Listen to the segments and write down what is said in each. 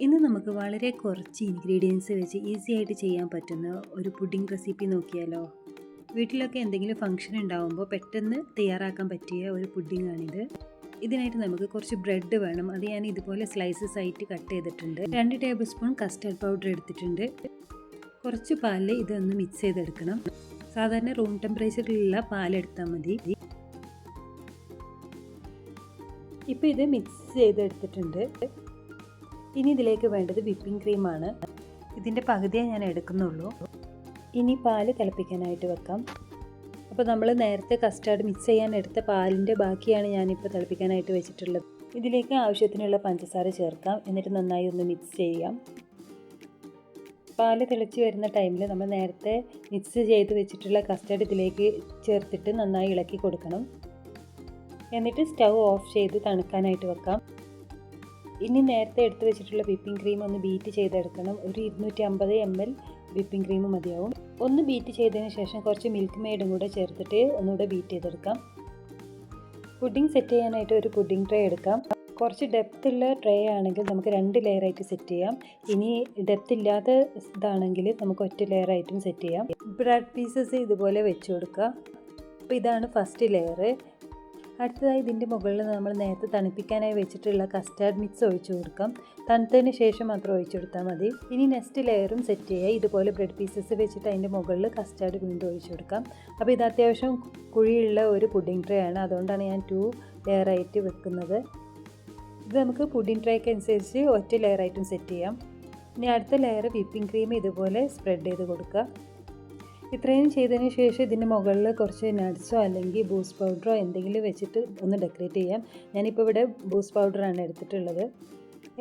ഇന്ന് നമുക്ക് വളരെ കുറച്ച് ഇൻഗ്രീഡിയൻസ് വെച്ച് ഈസി ആയിട്ട് ചെയ്യാൻ പറ്റുന്ന ഒരു പുഡിംഗ് റെസിപ്പി നോക്കിയാലോ? വീട്ടിലൊക്കെ എന്തെങ്കിലും ഫംഗ്ഷൻ ഉണ്ടാവുമ്പോൾ പെട്ടെന്ന് തയ്യാറാക്കാൻ പറ്റിയ ഒരു പുഡിംഗാണിത് ഇതിനായിട്ട് നമുക്ക് കുറച്ച് ബ്രെഡ് വേണം. അത് ഞാൻ ഇതുപോലെ സ്ലൈസസ് ആയിട്ട് കട്ട് ചെയ്തിട്ടുണ്ട്. രണ്ട് ടേബിൾ സ്പൂൺ കസ്റ്റർഡ് പൗഡർ എടുത്തിട്ടുണ്ട്. കുറച്ച് പാലിൽ ഇതൊന്ന് മിക്സ് ചെയ്തെടുക്കണം. സാധാരണ റൂം ടെമ്പറേച്ചറിലുള്ള പാലെടുത്താൽ മതി. ഇപ്പോൾ ഇത് മിക്സ് ചെയ്തെടുത്തിട്ടുണ്ട്. ഇനി ഇതിലേക്ക് വേണ്ടത് വിപ്പിംഗ് ക്രീമാണ്. ഇതിന്റെ പകുതിയേ ഞാൻ എടുക്കുന്നുള്ളൂ. ഇനി പാൽ തിളപ്പിക്കാനായിട്ട് വെക്കാം. അപ്പോൾ നമ്മൾ നേരത്തെ കസ്റ്റാർഡ് മിക്സ് ചെയ്യാൻ എടുത്ത പാലിന്റെ ബാക്കിയാണ് ഞാനിപ്പോൾ തിളപ്പിക്കാനായിട്ട് വെച്ചിട്ടുള്ളത്. ഇതിലേക്ക് ആവശ്യത്തിനുള്ള പഞ്ചസാര ചേർക്കാം. എന്നിട്ട് നന്നായി ഒന്ന് മിക്സ് ചെയ്യാം. പാൽ തിളച്ച് വരുന്ന ടൈമിൽ നമ്മൾ നേരത്തെ മിക്സ് ചെയ്ത് വെച്ചിട്ടുള്ള കസ്റ്റാർഡ് ഇതിലേക്ക് ചേർത്തിട്ട് നന്നായി ഇളക്കി കൊടുക്കണം. എന്നിട്ട് സ്റ്റൗ ഓഫ് ചെയ്ത് തണുക്കാനായിട്ട് വെക്കാം. ഇനി നേരത്തെ എടുത്തു വെച്ചിട്ടുള്ള വിപ്പിംഗ് ക്രീം ഒന്ന് ബീറ്റ് ചെയ്തെടുക്കണം. ഒരു ഇരുന്നൂറ്റി അമ്പത് എം എൽ വിപ്പിംഗ് ക്രീം മതിയാവും. ഒന്ന് ബീറ്റ് ചെയ്തതിന് ശേഷം കുറച്ച് മിൽക്ക് മെയ്ഡും കൂടെ ചേർത്തിട്ട് ഒന്നുകൂടെ ബീറ്റ് ചെയ്തെടുക്കാം. പുഡിംഗ് സെറ്റ് ചെയ്യാനായിട്ട് ഒരു പുഡിംഗ് ട്രേ എടുക്കാം. കുറച്ച് ഡെപ്ത് ഉള്ള ട്രേ ആണെങ്കിൽ നമുക്ക് രണ്ട് ലെയറായിട്ട് സെറ്റ് ചെയ്യാം. ഇനി ഡെപ്ത് ഇല്ലാത്ത ഇതാണെങ്കിൽ നമുക്ക് ഒറ്റ ലെയറായിട്ടും സെറ്റ് ചെയ്യാം. ബ്രെഡ് പീസസ് ഇതുപോലെ വെച്ച് കൊടുക്കുക അപ്പോൾ ഇതാണ് ഫസ്റ്റ് ലെയർ അടുത്തതായി ഇതിന്റെ മുകളിൽ നമ്മൾ നേരത്തെ തണുപ്പിക്കാനായി വെച്ചിട്ടുള്ള കസ്റ്റാർഡ് മിക്സ് ഒഴിച്ചു കൊടുക്കാം. തണുത്തതിന് ശേഷം മാത്രം ഒഴിച്ചു കൊടുത്താൽ മതി. ഇനി നെക്സ്റ്റ് ലെയറും സെറ്റ് ചെയ്യുക. ഇതുപോലെ ബ്രെഡ് പീസസ് വെച്ചിട്ട് അതിന്റെ മുകളിൽ കസ്റ്റാർഡ് വീണ്ടും ഒഴിച്ചു കൊടുക്കാം. അപ്പോൾ ഇത് അത്യാവശ്യം കുഴിയുള്ള ഒരു പുഡിംഗ് ട്രേ ആണ്. അതുകൊണ്ടാണ് ഞാൻ ടു ലെയറായിട്ട് വെക്കുന്നത്. ഇത് നമുക്ക് പുഡിംഗ് ട്രേക്ക് അനുസരിച്ച് ഒറ്റ ലെയറായിട്ടും സെറ്റ് ചെയ്യാം. ഇനി അടുത്ത ലെയർ വിപ്പിംഗ് ക്രീം ഇതുപോലെ സ്പ്രെഡ് ചെയ്ത് കൊടുക്കുക. ഇത്രയും ചെയ്തതിന് ശേഷം ഇതിന്റെ മുകളിൽ കുറച്ച് നട്ട്സോ അല്ലെങ്കിൽ ബൂസ് പൗഡറോ എന്തെങ്കിലും വെച്ചിട്ട് ഒന്ന് ഡെക്കറേറ്റ് ചെയ്യാം. ഞാനിപ്പോൾ ഇവിടെ ബൂസ്റ്റ് പൗഡറാണ് എടുത്തിട്ടുള്ളത്.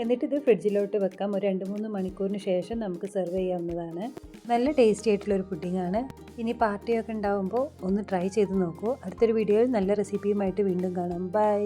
എന്നിട്ട് ഇത് ഫ്രിഡ്ജിലോട്ട് വെക്കാം. ഒരു രണ്ട് മൂന്ന് മണിക്കൂറിന് ശേഷം നമുക്ക് സെർവ് ചെയ്യാവുന്നതാണ്. നല്ല ടേസ്റ്റി ആയിട്ടുള്ളൊരു പുഡിങ്ങാണ് ഇനി പാർട്ടിയൊക്കെ ഉണ്ടാകുമ്പോൾ ഒന്ന് ട്രൈ ചെയ്ത് നോക്കൂ. അടുത്തൊരു വീഡിയോയിൽ നല്ല റെസിപ്പിയുമായിട്ട് വീണ്ടും കാണാം. ബൈ